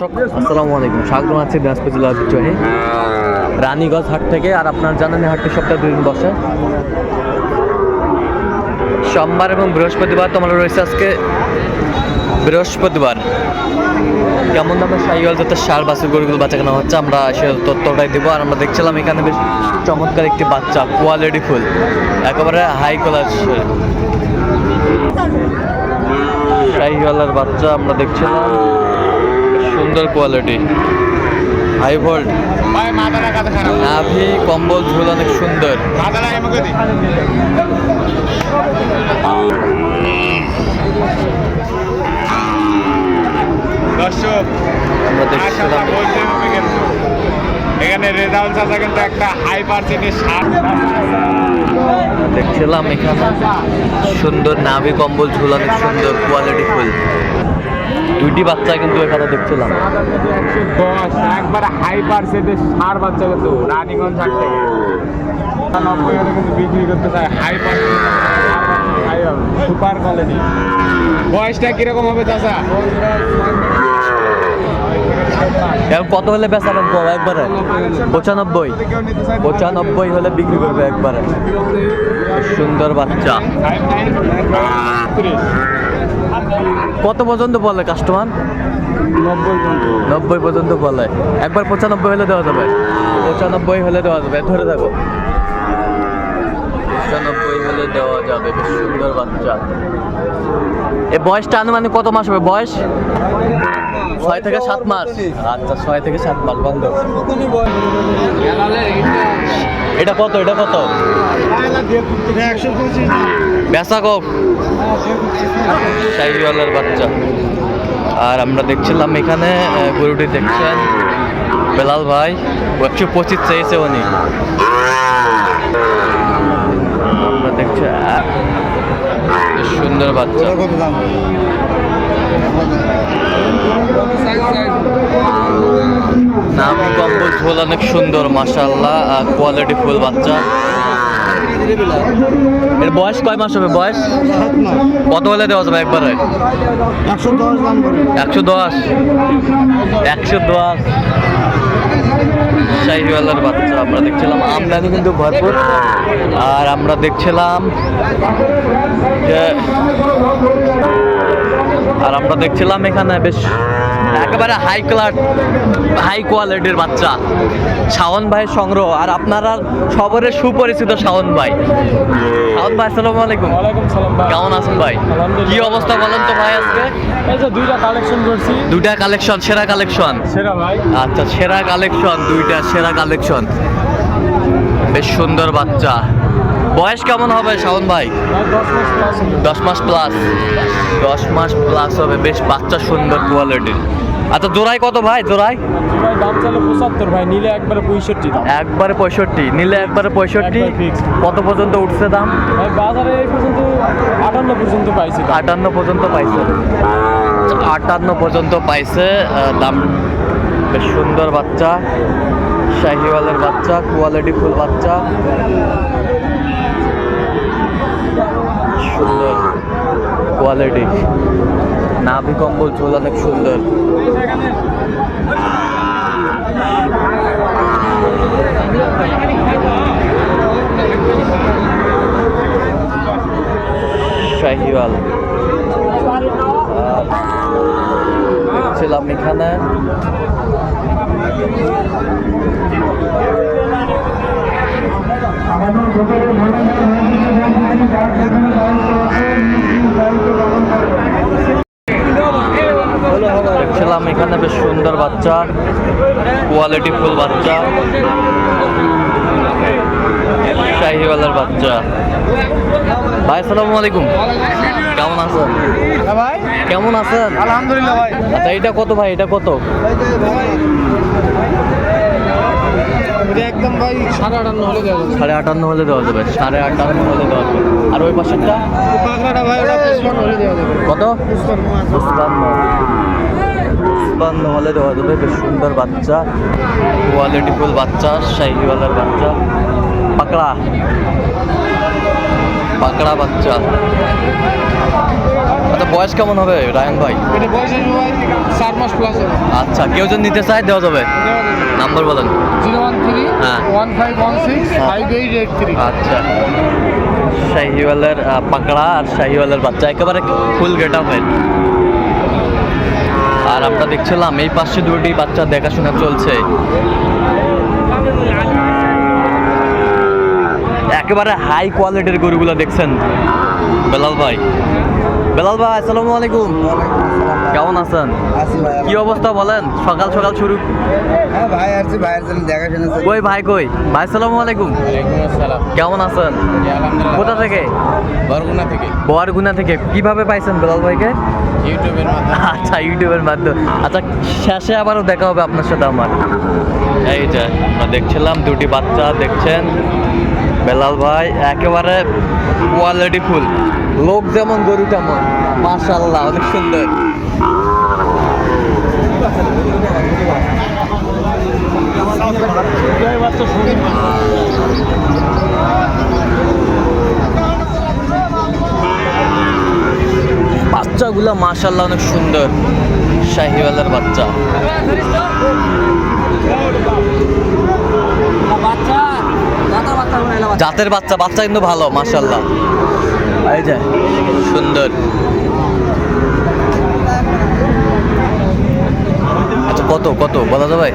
দর্শক আসসালামু আলাইকুম স্বাগত আছে দিনাজপুর জেলার ঐতিহ্যবাহী রানীগঞ্জ হাট থেকে আর আপনার জানেন হাটটি সপ্তাহে দুই দিন বসে। সোমবার এবং বৃহস্পতিবার তোমার রয়েছে আজকে বৃহস্পতিবার। কেমন দামে সাইওয়াল যাতে সার বাছুর, গরুগুলো বাচ্চা কেনা হচ্ছে? আমরা সে তথ্যটাই দেবো আর আমরা দেখছিলাম এখানে বেশ চমৎকার একটি বাচ্চা কোয়ালিটি ফুল, একেবারে হাই কোয়ালিটি শাহিওয়ালার বাচ্চা আমরা দেখছিলাম। সুন্দর কোয়ালিটি হাই ভোল্ট নাভি কম্বল ঝুল অনেক সুন্দর। দর্শক এখানে রেজাউল চাচা কিন্তু একটা হাই পার্সেন্টের সার। দেখছিলাম এখানে সুন্দর নাভি কম্বল ঝুল অনেক সুন্দর কোয়ালিটি ফুল। দুইটি বাচ্চা কিন্তু এখানে দেখছিলাম। দশ একবার হাই পার্সেন্টের সার বাচ্চা কিন্তু রানীগঞ্জ হাট থেকে। নব্বই কিন্তু বিক্রি করতে চায় হাই পার্সেন্টের সুপার কোয়ালিটি বয়সটা কীরকম হবে চাচা? কত হলে বেচাবেন তো একবারে? পঁচানব্বই। পঁচানব্বই হলে বিক্রি করবে একবারে। সুন্দর বাচ্চা। কত পর্যন্ত বলে কাস্টমার নব্বই নব্বই পর্যন্ত বলে। একবার পঁচানব্বই হলে দেওয়া যাবে। পঁচানব্বই হলে দেওয়া যাবে। ধরে থাকো পঁচানব্বই হলে দেওয়া যাবে। বেশ সুন্দর বাচ্চা। এ বয়সটা আনুমানিক কত মাস হবে? বয়স? ছয় থেকে সাত মাস। আচ্ছা ছয় থেকে সাত মাস বন্ধ। এটা কত এটা কত? বেচা কক শাহিওয়ালার বাচ্চা। আর আমরা দেখছিলাম এখানে গরুটি দেখছেন, বেলাল ভাই, একশো পঁচিশ চেয়েছে উনি। আমরা দেখছি সুন্দর বাচ্চা। নামি কম্বল ঝোল অনেক সুন্দর মাসাল্লাহ কোয়ালিটি ফুল বাচ্চা। এর বয়স কয় মাস হবে বয়স? কত হলে দেওয়া যাবে একবারে? একশো দশ একশো দশ। একশো দশ। শাহিওয়ালার বাচ্চা, আমরা দেখছিলাম আমদানি কিন্তু ভরপুর। আর আমরা দেখছিলাম যে আর আমরা দেখছিলাম এখানে বেশ একেবারে হাই ক্লাস হাই কোয়ালিটির বাচ্চা। শাওন ভাই সংগ্রহ। আর আপনারা সবরের সুপরিচিত শাওন ভাই। শাওন ভাই আসসালামু আলাইকুম। কেমন আছেন ভাই? কি অবস্থা বলেন তো ভাই আজকে? এই যে দুইটা কালেকশন করছি। দুইটা কালেকশন সেরা কালেকশন সেরা ভাই। আচ্ছা সেরা কালেকশন দুইটা সেরা কালেকশন বেশ সুন্দর বাচ্চা। বয়স কেমন হবে শাওন ভাই? দশ মাস প্লাস দশ মাস প্লাস হবে বেশ বাচ্চা সুন্দর কোয়ালিটির আচ্ছা জোড়াই কত ভাই জোড়াই ভাই নিলে একবারে পঁয়ষট্টি একবারে পঁয়ষট্টি নিলে একবারে পঁয়ষট্টি। কত পর্যন্ত উঠছে দাম? বাজারে এই পর্যন্ত আটান্ন পর্যন্ত পাইছি। আটান্ন পর্যন্ত পাইছে। আটান্ন পর্যন্ত পাইছে দাম বেশ সুন্দর বাচ্চা। শাহিওয়ালের বাচ্চা কোয়ালিটি ফুল বাচ্চা। সুন্দর কোয়ালিটি নাভি কম্বল ঝোল অনেক সুন্দর। শাহিওয়াল। দেখছিলাম এখানে দেখছিলাম এখানে বেশ সুন্দর বাচ্চা কোয়ালিটি ফুল বাচ্চা। শাহিওয়ালার বাচ্চা। ভাই আসসালামু আলাইকুম। কেমন আছেন? হ্যাঁ ভাই। কেমন আছেন? আলহামদুলিল্লাহ ভাই। আচ্ছা এটা কত ভাই? এটা কত? একদম ভাই সাড়ে আটান্ন হলে দেওয়া যাবে। সাড়ে আটান্ন হলে দেওয়া যাবে সাড়ে আটান্ন হলে দেওয়া যাবে। আর ওই পাশেরটা? ভাই ওটা হলে দেওয়া যাবে। কত? পুষ্পান্ন পুষ্পান্ন হলে দেওয়া যাবে বেশ সুন্দর বাচ্চা কোয়ালিটি ফুল বাচ্চা শাহিওয়ালার বাচ্চা। পাকড়া। পাকড়া বাচ্চা। আচ্ছা বয়স কেমন হবে রায়ন ভাই? এটা বয়স চার মাস প্লাস হবে। আচ্ছা কেউ যদি নিতে চায় দেওয়া যাবে? নাম্বার বলেন। জিরো ওয়ান থ্রি হ্যাঁ। One five one six five eight eight three আচ্ছা। শাহিওয়ালের পাকড়া আর শাহিওয়ালের বাচ্চা একেবারে ফুল গেট আপের আর আমরা দেখছিলাম এই পাশে দুটি বাচ্চা দেখাশোনা চলছে। একেবারে হাই কোয়ালিটির গরুগুলো দেখছেন বেলাল ভাই। বেলাল ভাই আসসালামু আলাইকুম। কেমন আছেন? কি অবস্থা বলেন? সকাল সকাল শুরু। হ্যাঁ ভাই আসছি ভাইয়ের জন্য দেখাশোনা কই ভাই কই? ভাই আসসালামু আলাইকুম। আসসালাম। কেমন আছেন? কোথা থেকে? বরগুনা থেকে। বোয়ারগুনা থেকে। কীভাবে পাইছেন বেলাল ভাইকে? ইউটিউবের মাধ্যমে। আচ্ছা ইউটিউবের মাধ্যমে। আচ্ছা শেষে আবারও দেখা হবে আপনার সাথে আমার। এই যে আমরা দেখছিলাম দুটি বাচ্চা দেখছেন? বেলাল ভাই একেবারে কোয়ালিটি ফুল। লোক যেমন গরু তেমন। মাশাল্লাহ অনেক সুন্দর। বাচ্চাগুলো মাশাল্লাহ অনেক সুন্দর। শাহিওয়ালার বাচ্চা। জাতের বাচ্চা বাচ্চা কিন্তু ভালো মাশাল্লাহ এই যে সুন্দর। আচ্ছা কত কত? বলা যাবে?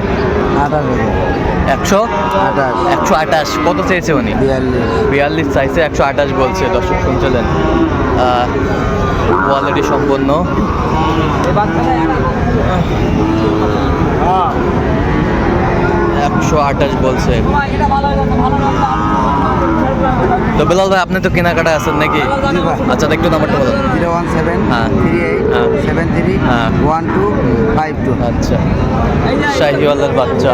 একশো? আঠাশ। একশো আঠাশ। কত চেয়েছে উনি? বিয়াল্লিশ। বিয়াল্লিশ চাইছে একশো আঠাশ বলছে। দর্শক শুনছিলেন? কোয়ালিটি সম্পন্ন। একশো আঠাশ বলছে। তো বেলাল ভাই আপনি তো কেনাকাটা আছেন নাকি? আচ্ছা একটু নাম্বারটা বলেন। জিরো ওয়ান সেভেন হ্যাঁ। থ্রি এইট হ্যাঁ। সেভেন থ্রি হ্যাঁ। One two five two. আচ্ছা। শাহিওয়ালের বাচ্চা।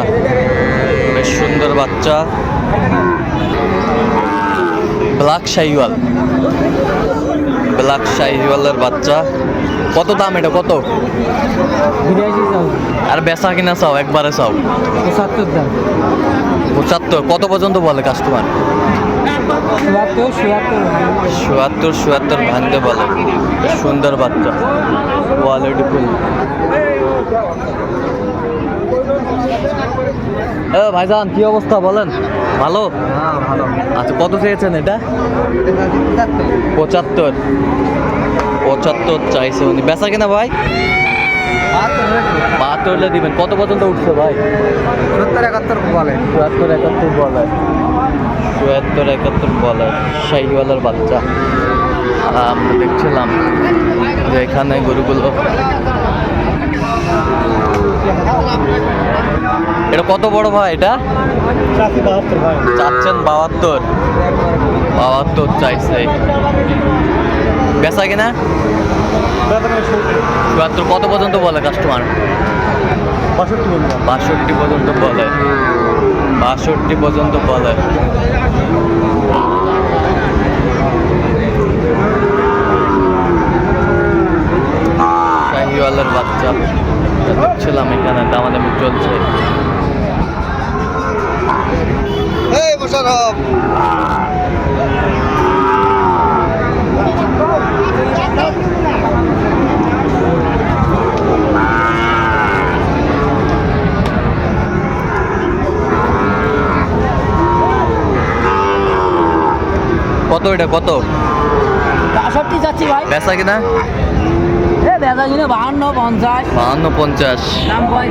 বেশ সুন্দর বাচ্চা। ব্ল্যাক শাহিওয়াল। ব্ল্যাক শাহিওয়ালের বাচ্চা। কত দাম এটা? কত? বিরাশি আর বেচা কিনা চাও একবারে চাও পঁচাত্তর দাম। পঁচাত্তর কত পর্যন্ত বলে কাস্টমার চুয়াত্তর চুয়াত্তর ভাঙতে বলে। সুন্দর বাচ্চা। কোয়ালিটি ফুল ভাইজান কি অবস্থা বলেন? ভালো? হ্যাঁ ভালো। আচ্ছা কত চেয়েছেন এটা? পঁচাত্তর। পঁচাত্তর চাইছে উনি। বেচা কিনা ভাই? বাহাত্তর হলে দিবেন। কত পর্যন্ত উঠছে ভাই? সত্তর একাত্তর বলে। চুয়াত্তর একাত্তর বলে। চুয়াত্তর একাত্তর বলে। শাহিওয়ালার বাচ্চা। আমরা দেখছিলাম যে এখানে গরুগুলো এটা কত বড় ভাই এটা? চাচ্ছেন বাহাত্তর। বাহাত্তর চাইছে। বেচা কিনা? চুয়াত্তর কত পর্যন্ত বলে কাস্টমার বাষট্টি পর্যন্ত বলে। বাষট্টি পর্যন্ত বলে। শাহিওয়ালের বাচ্চা। দেখছিলাম এখানে, দামাদামি চলছে। এই মোশারফ এটা কত? বাষট্টি ভাই। বেচা কিনা? বেচা কিনে বাহান্ন পঞ্চাশ। বাহান্ন পঞ্চাশ। দাম কয়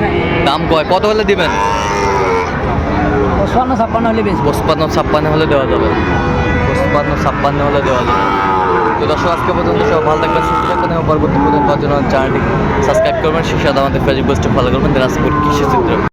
দাম কয়? কত হলে দিবেন? পঁচপান্ন ছাপ্পান্ন হলে বেশি পঁচপান্ন ছাপ্পান্ন হলে দেওয়া যাবে। পঁচপান্ন ছাপ্পান্ন হলে দেওয়া যাবে। তো দর্শক আজকে পর্যন্ত সব ভালো থাকবেন সুস্থ থাকবেন এবং পরবর্তী পর্যন্ত চ্যানেলটি সাবস্ক্রাইব করবেন। শিক্ষা আমাদের ফেসবুক পোস্টে ফলো করবেন। দিনাজপুর কৃষি চিত্র।